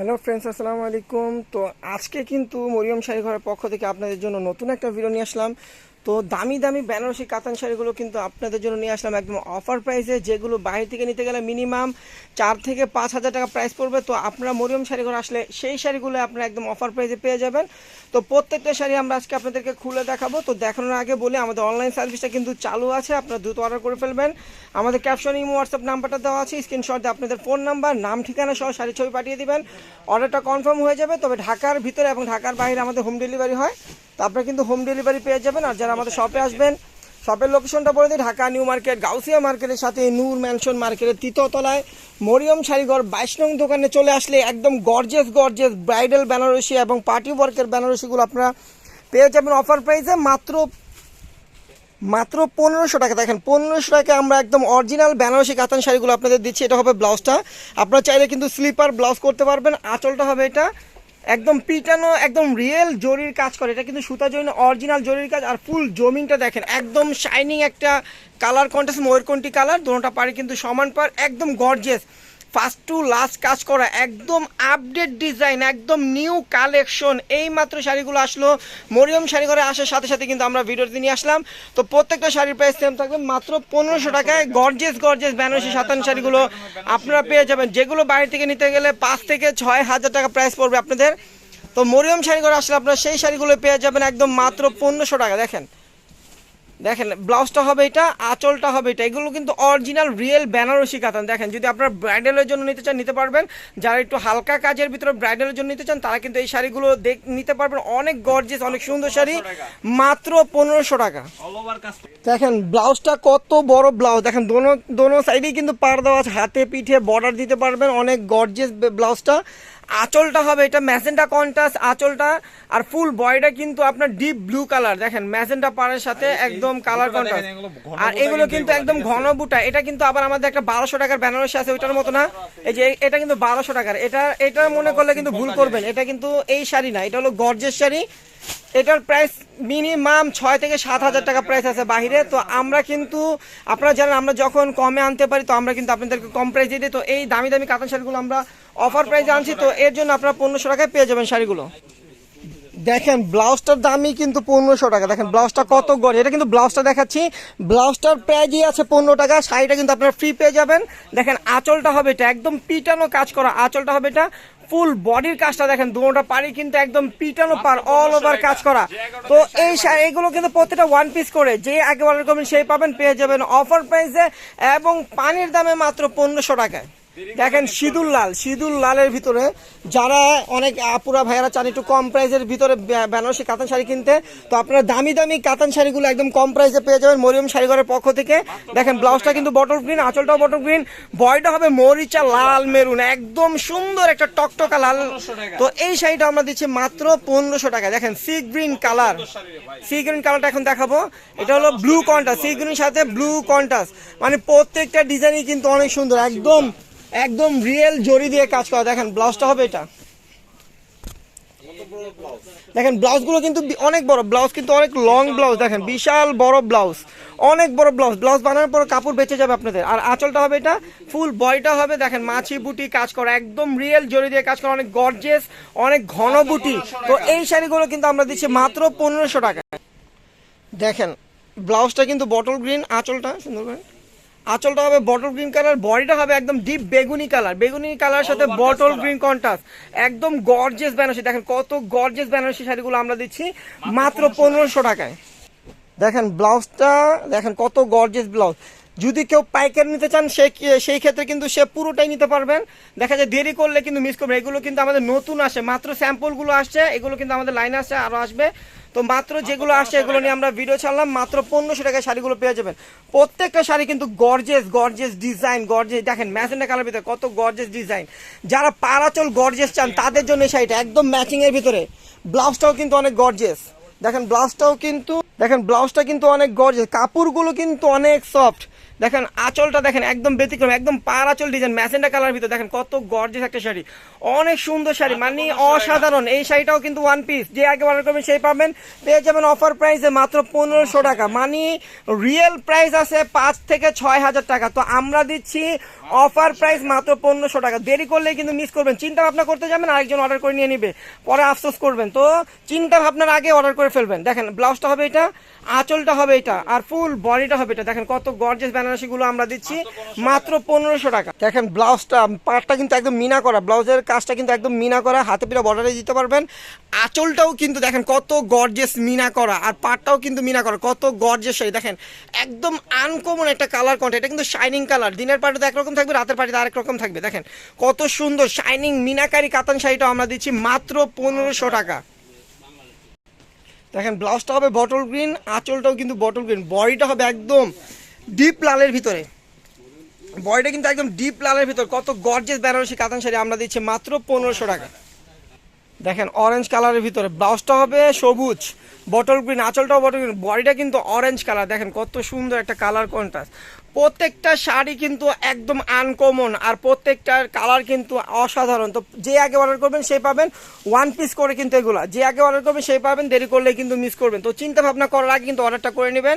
Hello friends আসসালামু আলাইকুম। তো আজকে কিন্তু মরিয়ম শাড়ি ঘরের পক্ষ থেকে আপনাদের জন্য নতুন একটা ভিডিও নিয়ে আসলাম। তো দামি দামি বেনারসি কাতান শাড়িগুলো কিন্তু আপনাদের জন্য নিয়ে আসলাম একদম অফার প্রাইসে যেগুলো বাইরে থেকে নিতে গেলে মিনিমাম চার থেকে পাঁচ হাজার টাকা প্রাইস পড়বে। তো আপনারা মরিয়ম শাড়ি ঘর আসলে সেই শাড়িগুলো আপনারা একদম অফার প্রাইসে পেয়ে যাবেন। তো প্রত্যেকটা শাড়ি আমরা আজকে আপনাদেরকে খুলে দেখাবো। তো দেখানোর আগে বলি, আমাদের অনলাইন সার্ভিসটা কিন্তু চালু আছে, আপনারা দ্রুত অর্ডার করে ফেলবেন। আমাদের ক্যাপশন ইমো হোয়াটসঅ্যাপ নাম্বারটা দেওয়া আছে স্ক্রিনশট দিয়ে আপনাদের ফোন নাম্বার নাম, ঠিকানা সহ শাড়ি ছবি পাঠিয়ে দিবেন। অর্ডারটা কনফার্ম হয়ে যাবে, তবে ঢাকার ভিতরে এবং ঢাকার বাইরে আমাদের হোম ডেলিভারি হয়। তো আপনারা কিন্তু হোম ডেলিভারি পেয়ে যাবেন। আর যারা আমাদের শপে আসবেন শপের লোকেশনটা বলে দিই, ঢাকা নিউ মার্কেট গাউসিয়া মার্কেটের সাথে নূর ম্যানশন মার্কেটের তৃতীয়তলায় মরিয়ম শাড়িঘর বাইশ নং দোকানে চলে আসলে একদম গর্জেস গর্জেস ব্রাইডাল বেনারসি এবং পার্টি ওয়ার্কের বেনারসিগুলো আপনারা পেয়ে যাবেন অফার প্রাইসে মাত্র মাত্র পনেরোশো টাকা। দেখেন, পনেরোশো টাকা আমরা একদম অরিজিনাল বেনারসি কাতান শাড়িগুলো আপনাদের দিচ্ছি। এটা হবে ব্লাউজটা আপনারা চাইলে কিন্তু স্লিপার ব্লাউজ করতে পারবেন। আঁচলটা হবে এটা। একদম পিটানো, একদম রিয়েল জরির কাজ করে। এটা কিন্তু সুতা জরি অরিজিনাল জরির কাজ। আর ফুল জমিনটা দেখেন, একদম শাইনিং একটা কালার কন্টেস্ট ময়ূরকণ্ঠী কালার দুটা পারে কিন্তু সমান পার একদম গর্জেস ফার্স্ট টু লাস্ট কাজ করা, একদম আপডেট ডিজাইন একদম নিউ কালেকশন এই মাত্র শাড়িগুলো আসলো, মরিয়ম শাড়ি ঘরে আসার সাথে সাথে কিন্তু আমরা ভিডিওতে নিয়ে আসলাম। তো প্রত্যেকটা শাড়ির প্রাইস সেম থাকবে, মাত্র পনেরোশো টাকায় গর্জেস গর্জেস বেনারসি সাতান শাড়িগুলো আপনারা পেয়ে যাবেন। যেগুলো বাইরে থেকে নিতে গেলে পাঁচ থেকে ছয় হাজার টাকা প্রাইস পড়বে আপনাদের। তো মরিয়ম শাড়ি ঘরে আসলে আপনারা সেই শাড়িগুলো পেয়ে যাবেন একদম মাত্র পনেরোশো টাকা, দেখেন। দেখেন ব্লাউজটা হবে এটা আঁচলটা হবে এটা এগুলো কিন্তু অরিজিনাল রিয়েল বেনারসি কাতান। দেখেন যদি আপনার ব্রাইডালের জন্য নিতে চান নিতে পারবেন। যারা একটু হালকা কাজের ভিতরে ব্রাইডালের জন্য নিতে চান তারা কিন্তু এই শাড়িগুলো দেখ নিতে পারবেন। অনেক গর্জেস অনেক সুন্দর শাড়ি মাত্র পনেরোশো টাকা। দেখেন ব্লাউজটা কত বড় ব্লাউজ। দেখেন দোনো দোনো সাইডেই কিন্তু পার দেওয়া আছে। হাতে পিঠে বর্ডার দিতে পারবেন। অনেক গর্জেস ব্লাউজটা। আঁচলটা হবে এটা ম্যাজেন্টা কন্ট্রাস্ট আঁচলটা। আর ফুল বয়টা কিন্তু আপনার ডিপ ব্লু কালার দেখেন ম্যাজেন্টা পাড়ের সাথে একদম কালার ঘন আর এগুলো কিন্তু একদম ঘন বুটা এটা কিন্তু আবার আমাদের একটা বারোশো টাকার বেনারসি আছে ওইটার মতো না। এই যে এটা কিন্তু বারোশো টাকার। এটা এটা মনে করলে কিন্তু ভুল করবেন। এটা কিন্তু এই শাড়ি না এটা হলো গর্জেস শাড়ি। এটার প্রাইস মিনিমাম ছয় থেকে সাত হাজার টাকা প্রাইস আছে বাহিরে। তো আমরা কিন্তু, আপনারা জানেন, আমরা যখন কমে আনতে পারি, তো আমরা কিন্তু আপনাদেরকে কম প্রাইস দিই। তো এই দামি দামি কাতান শাড়িগুলো আমরা অফার প্রাইসে আনছি, তো এর জন্য আপনারা পনেরোশো টাকায় পেয়ে যাবেন শাড়িগুলো। দেখেন, ব্লাউজটার দামই কিন্তু পনেরোশো টাকা। দেখেন, ব্লাউজটা কত গড়। এটা কিন্তু ব্লাউজটা দেখাচ্ছি। ব্লাউজটার প্রাইজই আছে পনেরো টাকা। শাড়িটা কিন্তু আপনারা ফ্রি পেয়ে যাবেন। দেখেন, আঁচলটা হবে এটা। একদম পিটানো কাজ করা আঁচলটা হবে এটা। ফুল বডির কাজটা দেখেন দুটা পারি কিন্তু একদম পিটানো পার অল ওভার কাজ করা। তো এই এগুলো কিন্তু প্রত্যেকটা ওয়ান পিস করে যে আগে অর্ডার করবেন সেই পাবেন পেয়ে যাবেন অফার প্রাইসে এবং পানির দামে মাত্র পনেরোশো টাকায়। দেখেন সিঁদুর লাল সিঁদুর লালের ভিতরে যারা অনেক আপুরা ভাইয়ারা চান একটু কম প্রাইসের ভিতরে বেনারসি কাতান শাড়ি কিনতে তো আপনারা দামি দামি কাতান শাড়িগুলো একদম কম প্রাইসে পেয়ে যাবেন মরিয়ম শাড়িঘরের পক্ষ থেকে। দেখেন ব্লাউজটা কিন্তু বটল গ্রিন আঁচলটাও বটল গ্রিন বয়টা হবে মরিচা লাল মেরুন একদম সুন্দর একটা টকটকা লাল। তো এই শাড়িটা আমরা দিচ্ছি মাত্র পনেরোশো টাকা। দেখেন sea green colour. Sea green কালারটা এখন দেখাবো। এটা হলো ব্লু কন্টাস সি গ্রিন সাথে ব্লু কন্টাস মানে প্রত্যেকটা ডিজাইনই কিন্তু অনেক সুন্দর একদম একদম রিয়েল জরি দিয়ে কাজ করা। দেখেন ব্লাউজটা হবে এটা। দেখেন ব্লাউজগুলো কিন্তু অনেক বড় ব্লাউজ কিন্তু অনেক লং ব্লাউজ দেখেন, বিশাল বড় ব্লাউজ অনেক বড় ব্লাউজ ব্লাউজ বানানোর পর কাপড় বেঁচে যাবে আপনাদের। আর আঁচলটা হবে এটা ফুল বয়টা হবে। দেখেন, মাছি বুটি কাজ করা, একদম রিয়েল জরি দিয়ে কাজ করা, অনেক গর্জেস অনেক ঘন বুটি। তো এই শাড়িগুলো কিন্তু আমরা দিচ্ছি মাত্র পনেরোশো টাকা দেখেন ব্লাউজটা কিন্তু বটল গ্রিন আঁচলটা সুন্দর করে আঁচলটা হবে বটল গ্রিন কালার বডিটা হবে একদম ডিপ বেগুনি কালার বেগুনি কালার সাথে বটল গ্রিন কন্ট্রাস্ট একদম গর্জেস বেনারসি দেখেন কত গর্জেস বেনারসি শাড়িগুলো আমরা দিচ্ছি মাত্র পনেরোশো টাকায়। দেখেন ব্লাউজটা দেখেন কত গর্জেস ব্লাউজ যদি কেউ পাইকারি নিতে চান, সে সেই ক্ষেত্রে কিন্তু সে পুরোটাই নিতে পারবেন। দেখা যায় দেরি করলে কিন্তু মিস করবে এগুলো কিন্তু আমাদের নতুন আসে। মাত্র স্যাম্পলগুলো আসছে, এগুলো কিন্তু আমাদের লাইন আসছে আরও আসবে। তো মাত্র যেগুলো আসছে, এগুলো নিয়ে আমরা ভিডিও ছাড়লাম। মাত্র পনেরোশো টাকায় শাড়িগুলো পেয়ে যাবেন। প্রত্যেকটা শাড়ি কিন্তু গর্জেস গর্জেস ডিজাইন গর্জেস দেখেন ম্যাচেন্ডা কালার ভিতরে কত গর্জেস ডিজাইন যারা পারাচল গর্জেস চান, তাদের জন্য এই শাড়িটা একদম ম্যাচিংয়ের ভিতরে। ব্লাউজটাও কিন্তু অনেক গর্জেস দেখেন, ব্লাউজটাও কিন্তু দেখেন, ব্লাউজটা কিন্তু অনেক গর্জেস কাপড়গুলো কিন্তু অনেক সফট দেখেন আঁচলটা দেখেন একদম ব্যতিক্রম একদম পার আঁচল ডিজাইন ম্যাসেন্ডা কালার ভিতর। দেখেন কত গর্জেস একটা শাড়ি। অনেক সুন্দর শাড়ি মানে অসাধারণ। এই শাড়িটাও কিন্তু ওয়ান পিস যে আগে অর্ডার করবেন সেই পাবেন। পেয়ে যাবেন অফার প্রাইসে মাত্র পনেরোশো টাকা। মানে রিয়েল প্রাইস আছে পাঁচ থেকে ছয় হাজার টাকা। তো আমরা দিচ্ছি অফার প্রাইস মাত্র পনেরোশো টাকা। দেরি করলে কিন্তু মিস করবেন। চিন্তা ভাবনা করতে যাবেন আরেকজন অর্ডার করে নিয়ে নিবে। পরে আফসোস করবেন। তো চিন্তা ভাবনার আগে অর্ডার করে ফেলবেন। দেখেন ব্লাউজটা হবে এটা আঁচলটা হবে এটা আর ফুল বডিটা হবে এটা। দেখেন কত গর্জেস বেনারসি গুলো আমরা দিচ্ছি, মাত্র পনেরোশো টাকা। দেখেন, ব্লাউজটা, পাটটা কিন্তু একদম মিনা করা, ব্লাউজের কাজটা কিন্তু একদম মিনা করা, হাতে পিঠা বর্ডারে দিতে পারবেন। আঁচলটাও কিন্তু দেখেন, কত গর্জেস মিনা করা, আর পাটটাও কিন্তু মিনা করা, কত গর্জেস সেই দেখেন, একদম আনকমন একটা কালার কন্ট এটা কিন্তু শাইনিং কালার দিনের পাটিতে একরকম থাকবে, রাতের পাটিতে আরেক রকম থাকবে। দেখেন, কত সুন্দর শাইনিং মিনাকারি কাতান শাড়িটাও আমরা দিচ্ছি, মাত্র পনেরোশো টাকা। দেখেন, ব্লাউজটা হবে বটল গ্রিন আঁচলটাও কিন্তু বটল গ্রিন বডিটা হবে একদম ডিপ লালের ভিতরে। বয়টা কিন্তু একদম ডিপ লালের ভিতর। কত গর্জেস বেনারসি কাতান শাড়ি আমরা দিচ্ছি মাত্র পনেরোশো টাকা দেখেন অরেঞ্জ কালারের ভিতরে ব্লাউজটা হবে সবুজ বটল গ্রিন আঁচলটাও বটল গ্রিন বডিটা কিন্তু অরেঞ্জ কালার দেখেন কত সুন্দর একটা কালার কন্ট্রাস্ট প্রত্যেকটা শাড়ি কিন্তু একদম আনকমন আর প্রত্যেকটার কালার কিন্তু অসাধারণ। তো যে আগে অর্ডার করবেন, সেই পাবেন ওয়ান পিস করে কিন্তু এগুলা। যে আগে অর্ডার করবেন, সেই পাবেন, দেরি করলে কিন্তু মিস করবেন। তো চিন্তা ভাবনা করার আগে কিন্তু অর্ডারটা করে নেবেন।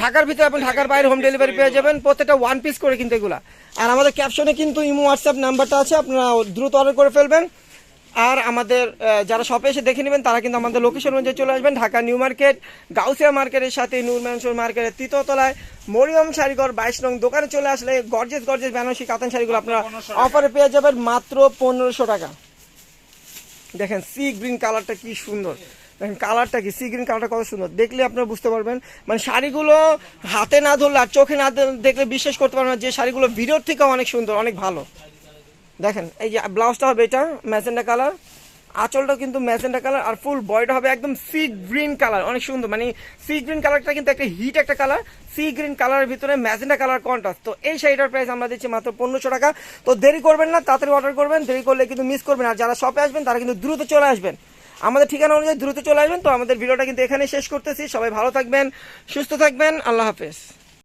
ঢাকার ভিতরে আপনি ঢাকার বাইরে হোম ডেলিভারি পেয়ে যাবেন, প্রত্যেকটা ওয়ান পিস করে কিন্তু এগুলা। আর আমাদের ক্যাপশনে কিন্তু ইমো হোয়াটসঅ্যাপ নাম্বারটা আছে, আপনারা দ্রুত অর্ডার করে ফেলবেন। আর আমাদের যারা শপে এসে দেখে নেবেন, তারা কিন্তু আমাদের লোকেশন অনুযায়ী চলে আসবেন, ঢাকা নিউ মার্কেট, গাউসিয়া মার্কেটের সাথে নূর ম্যানসুর মার্কেটের তৃতীয়তলায়, মরিয়ম শাড়িঘর, বাইশ নং দোকানে চলে আসলে গর্জেস গর্জেস বেনারসি কাতান শাড়িগুলো আপনারা অফারে পেয়ে যাবেন মাত্র পনেরোশো টাকা। দেখেন সি গ্রিন কালারটা কি সুন্দর। দেখেন কালারটা কি? সি গ্রিন কালারটা কত সুন্দর। দেখলে আপনারা বুঝতে পারবেন। মানে শাড়িগুলো হাতে না ধরলে আর চোখে না দেখলে বিশ্বাস করতে পারবেন যে শাড়িগুলো ভিডিওর থেকে অনেক সুন্দর, অনেক ভালো। দেখেন, এই যে ব্লাউজটা হবে এটা ম্যাজেন্ডা কালার আঁচলটা কিন্তু ম্যাজেন্ডা কালার আর ফুল বয়টা হবে একদম সি গ্রিন কালার অনেক সুন্দর। মানে সি গ্রিন কালারটা কিন্তু একটা হিট একটা কালার সি গ্রিন কালারের ভিতরে ম্যাজেন্ডা কালার কন্ট্রাস্ট তো এই শাড়িটার প্রাইস আমরা দিচ্ছি মাত্র পনেরোশো টাকা। তো দেরি করবেন না, তাড়াতাড়ি অর্ডার করবেন, দেরি করলে কিন্তু মিস করবেন। আর যারা শপে আসবেন, তারা কিন্তু দ্রুত চলে আসবেন। আমাদের ঠিকানা অনুযায়ী দ্রুত চলে আসবেন। তো আমাদের ভিডিওটা কিন্তু এখানে শেষ করতেছি। সবাই ভালো থাকবেন, সুস্থ থাকবেন। আল্লাহ হাফেজ।